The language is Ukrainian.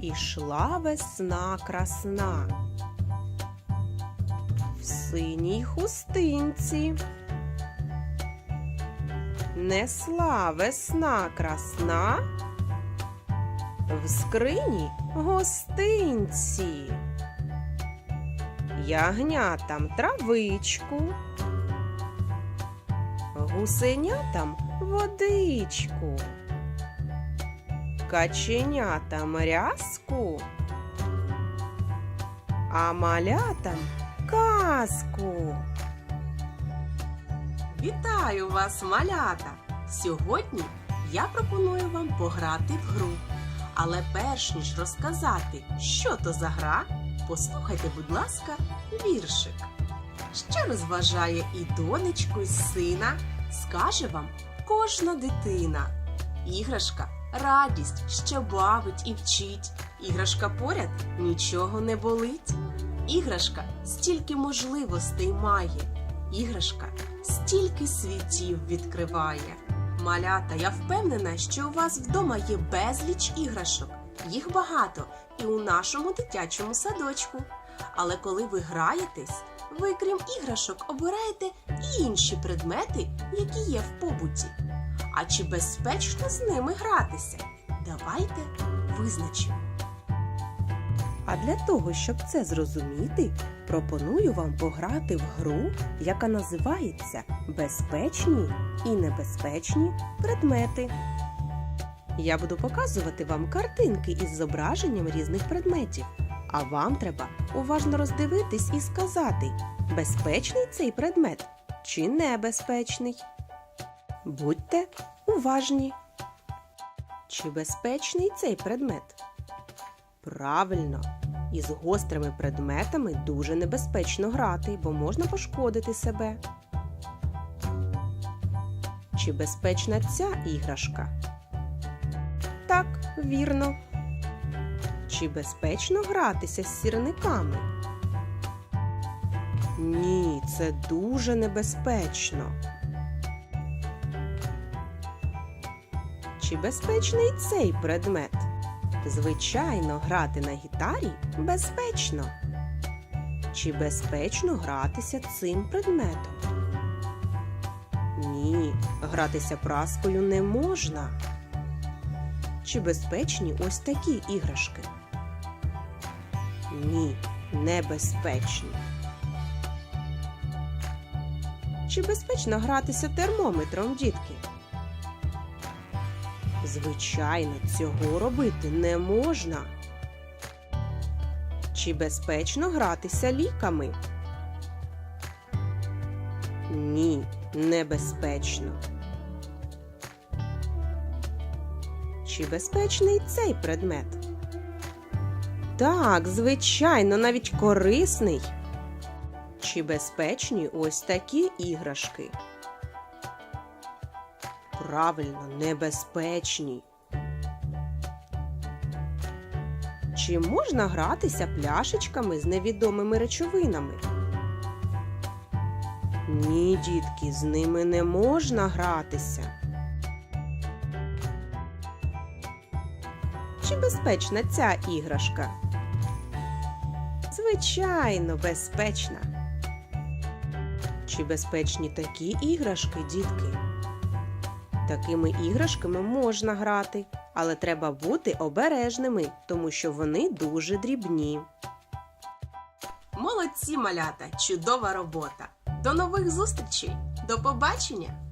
Ішла весна красна. В синій хустинці. Несла весна красна. В скрині гостинці. Ягнятам травичку. Гусенятам водичку. Каченятам рязку, а малятам казку. Вітаю вас, малята! Сьогодні я пропоную вам пограти в гру. Але перш ніж розказати, що то за гра, послухайте, будь ласка, віршик. Що розважає і донечку, і сина, скаже вам кожна дитина. Іграшка радість, що бавить і вчить. Іграшка поряд нічого не болить. Іграшка стільки можливостей має. Іграшка стільки світів відкриває. Малята, я впевнена, що у вас вдома є безліч іграшок. Їх багато і у нашому дитячому садочку. Але коли ви граєтесь, ви крім іграшок обираєте і інші предмети, які є в побуті. А чи безпечно з ними гратися? Давайте визначимо. А для того, щоб це зрозуміти, пропоную вам пограти в гру, яка називається Безпечні і небезпечні предмети. Я буду показувати вам картинки із зображенням різних предметів. А вам треба уважно роздивитись і сказати, безпечний цей предмет чи небезпечний. Будьте уважні. Чи безпечний цей предмет? Правильно, із гострими предметами дуже небезпечно грати, бо можна пошкодити себе. Чи безпечна ця іграшка? Так, вірно. Чи безпечно гратися з сірниками? Ні, це дуже небезпечно. Чи безпечний цей предмет? Звичайно, грати на гітарі безпечно. Чи безпечно гратися цим предметом? Ні, гратися праскою не можна. Чи безпечні ось такі іграшки? Ні, небезпечні. Чи безпечно гратися термометром, дітки? Звичайно, цього робити не можна. Чи безпечно гратися ліками? Ні, небезпечно. Чи безпечний цей предмет? Так, звичайно, навіть корисний. Чи безпечні ось такі іграшки? Правильно, небезпечні. Чи можна гратися пляшечками з невідомими речовинами? Ні, дітки, з ними не можна гратися. Чи безпечна ця іграшка? Звичайно, безпечна. Чи безпечні такі іграшки, дітки? Такими іграшками можна грати, але треба бути обережними, тому що вони дуже дрібні. Молодці, малята! Чудова робота! До нових зустрічей! До побачення!